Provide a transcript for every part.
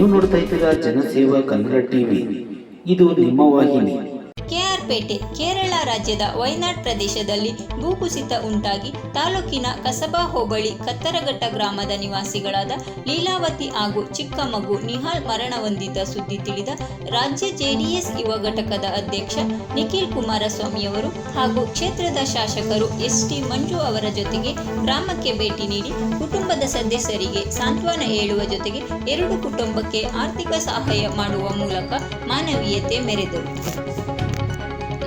ನೀವು ನೋಡ್ತಾ ಇದ್ದೀರಾ ಜನಸೇವಾ ಕನ್ನಡ ಟಿವಿ. ಇದು ನಿಮ್ಮ ವಾಹಿನಿ. ಕೆಆರ್ಪೇಟೆ ಕೇರಳ ರಾಜ್ಯದ ವೈನಾಡ್ ಪ್ರದೇಶದಲ್ಲಿ ಭೂಕುಸಿತ ಉಂಟಾಗಿ ತಾಲೂಕಿನ ಕಸಬಾ ಹೋಬಳಿ ಕತ್ತರಘಟ್ಟ ಗ್ರಾಮದ ನಿವಾಸಿಗಳಾದ ಲೀಲಾವತಿ ಹಾಗೂ ಚಿಕ್ಕ ಮಗು ನಿಹಾಲ್ ಮರಣ ಹೊಂದಿದ್ದ ಸುದ್ದಿ ತಿಳಿದ ರಾಜ್ಯ ಜೆಡಿಎಸ್ ಯುವ ಘಟಕದ ಅಧ್ಯಕ್ಷ ನಿಖಿಲ್ ಕುಮಾರಸ್ವಾಮಿಯವರು ಹಾಗೂ ಕ್ಷೇತ್ರದ ಶಾಸಕರು ಎಸ್ ಟಿ ಮಂಜು ಅವರ ಜೊತೆಗೆ ಗ್ರಾಮಕ್ಕೆ ಭೇಟಿ ನೀಡಿ ಕುಟುಂಬದ ಸದಸ್ಯರಿಗೆ ಸಾಂತ್ವನ ಹೇಳುವ ಜೊತೆಗೆ ಎರಡು ಕುಟುಂಬಕ್ಕೆ ಆರ್ಥಿಕ ಸಹಾಯ ಮಾಡುವ ಮೂಲಕ ಮಾನವೀಯತೆ ಮೆರೆದರು.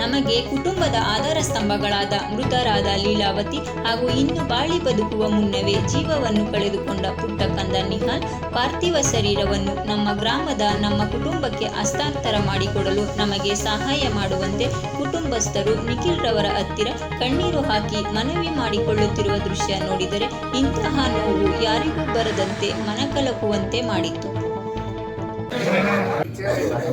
ನಮಗೆ ಕುಟುಂಬದ ಆಧಾರ ಸ್ತಂಭಗಳಾದ ಮೃತರಾದ ಲೀಲಾವತಿ ಹಾಗೂ ಇನ್ನು ಬಾಳಿ ಬದುಕುವ ಮುನ್ನವೇ ಜೀವವನ್ನು ಕಳೆದುಕೊಂಡ ಪುಟ್ಟ ಕಂದ ನಿಹಾಲ್ ಪಾರ್ಥಿವ ಶರೀರವನ್ನು ನಮ್ಮ ಗ್ರಾಮದ ನಮ್ಮ ಕುಟುಂಬಕ್ಕೆ ಹಸ್ತಾಂತರ ಮಾಡಿಕೊಡಲು ನಮಗೆ ಸಹಾಯ ಮಾಡುವಂತೆ ಕುಟುಂಬಸ್ಥರು ನಿಖಿಲ್ ರವರ ಹತ್ತಿರ ಕಣ್ಣೀರು ಹಾಕಿ ಮನವಿ ಮಾಡಿಕೊಳ್ಳುತ್ತಿರುವ ದೃಶ್ಯ ನೋಡಿದರೆ ಇಂತಹ ನೋವು ಯಾರಿಗೂ ಬರದಂತೆ ಮನಕಲಕುವಂತೆ ಮಾಡಿತು. Gracias.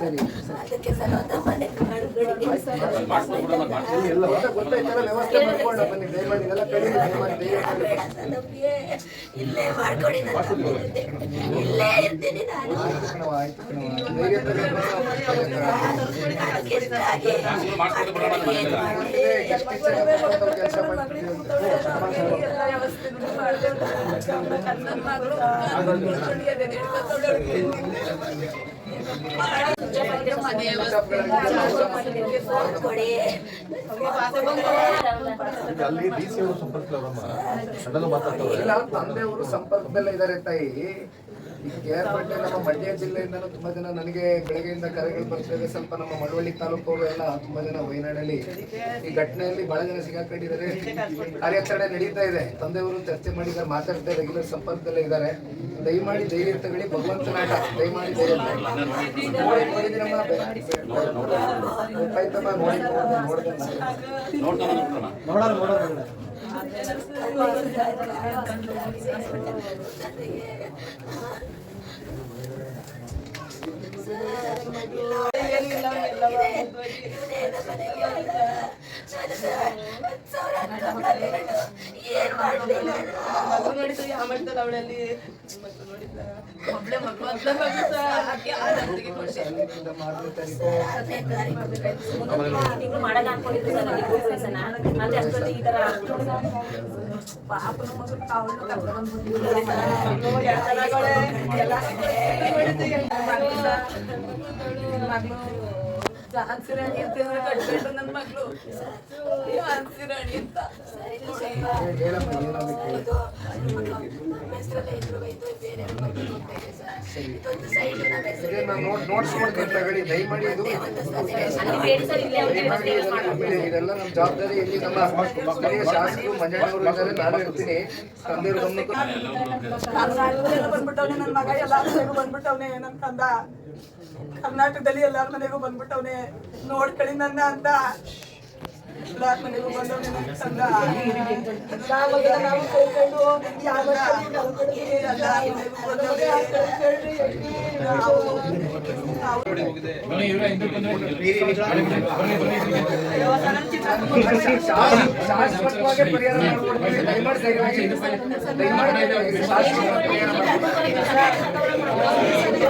ಅದಕ್ಕೆ ಸಲುವಾಗಿ ಮನೆ ನಮಗೆ ಇಲ್ಲೇ ಮಾಡ್ಕೊಡಿ. ಇಲ್ಲೇ ಇರ್ತೀನಿ ನಾನು. ಕಣವ್ವ, ಅಲ್ಲಿ ಡಿ ಸಿ ಅವರು ಸಂಪರ್ಕದವರಮ್ಮ. ತಂದೆಯವರು ಸಂಪರ್ಕದಲ್ಲೇ ಇದ್ದಾರೆ ತಾಯಿ. ಈ ಕೆ ಆರ್ ನಮ್ಮ ಮಂಡ್ಯ ಜಿಲ್ಲೆಯಿಂದಲೂ ತುಂಬಾ ಜನ ನನಗೆ ಬೆಳಗ್ಗೆಯಿಂದ ಕರೆಗಳು ಬರ್ತಿದೆ ಸ್ವಲ್ಪ ನಮ್ಮ ಮಳವಳ್ಳಿ ತಾಲೂಕು ಎಲ್ಲ ತುಂಬಾ ಜನ ವಯನಾಡಲ್ಲಿ ಈ ಘಟನೆಯಲ್ಲಿ ಬಹಳ ಜನ ಸಿಗಾಕೊಂಡಿದ್ದಾರೆ ಕಾರ್ಯಾಚರಣೆ ನಡೀತಾ ಇದೆ. ತಂದೆಯವರು ಚರ್ಚೆ ಮಾಡಿದ್ದಾರೆ ಮಾತಾಡ್ತಾರೆ ರೆಗ್ಯುಲರ್ ಸಂಪರ್ಕದಲ್ಲೇ ಇದ್ದಾರೆ. ದಯಮಾಡಿ ಧೈರ್ಯ ತಗೊಳ್ಳಿ ಭಗವಂತನ ಆಟ ದಯಮಾಡಿ ಧೈರ್ಯ. ನೋಡಿ ನೋಡಿದ್ದೀನಮ್ಮ ಗೊತ್ತಾಯ್ತಮ್ಮ ನೋಡಿ ನೋಡೋಣ ನೋಡೋಣ ಮಾಡ್ಲಿ ಮಗು ನೋಡಿದ್ರು ಯಾವ ಮಾಡ್ತಾರೆ ಅವಳಲ್ಲಿ ಮಕ್ಕಳು ನೋಡಿದ್ದ ಒಬ್ಳೆ ಮಕ್ಕಳು ಮೊದ್ಲ ಮಗು ಸಹ ಅದಕ್ಕೆ ಆ ಡಾಕ್ಟ್ರಿಗೆ ಕೊಡ್ಸಿ. ಅಲ್ಲಿಂದ ಮಾರನೇ ತಾರೀಕು ತಿಂಗಳು ಮಾಡಲ್ಲ ಅನ್ಕೊಂಡಿದ್ರು ಸರ್ ಆದ್ರೆ ಅಷ್ಟೊತ್ತಿಗೆ ಈ ತರ ಪಾಪನ ಮಗು ಅವಳು ಕರ್ಕೊಂಡ್ ಬಂದ್ಬಿಟ್ಟಿದ್ದಾಳೆ. ಎಲ್ಲ ಚೆನ್ನಾಗವ್ಳೆ, ಎಲ್ಲ ನೋಡಿದ್ದು ಹೆಂಗ್ ಮಗ್ಳು ಸಹ. ಮಗ್ಳು ಝಾನ್ಸಿ ರಾಣಿ ಅಂತ ಕಟ್ಕೊಂಡು ನನ್ನ ಮಗಳು ಹಂಸಿರಾಣಿ ರಾಣಿ ಅಂತ ತಗೊಳ್ಳಿ ಇದೆಲ್ಲ ಜವಾಬ್ದಾರಿ ಇಲ್ಲಿ ನಮ್ಮ ನನ್ನ ಮಗ ಕರ್ನಾಟಕದಲ್ಲಿ ಎಲ್ಲಾರ ಮನೆಗೂ ಬಂದ್ಬಿಟ್ಟವ್ನೆ ನೋಡ್ಕೊಳ್ಳಿ ನನ್ನ ಅಂತ ನಾವು ಯಾವ ಶಾಶ್ವತವಾಗಿ ಪರಿಹಾರ ಮಾಡಿಕೊಡ್ತೀವಿ. ದಯಮಾಡಿ ಧೈರ್ಯವಾಗಿ ದಯಮಾಡಿ ಧೈರ್ಯವಾಗಿ ಶಾಶ್ವತವಾಗಿ ಪರಿಹಾರ ಮಾಡ್ಕೊಡ್ತೀವಿ ನಮ್ಮ ಕಡೆಗೆ ಸರ್ ಮಟನ್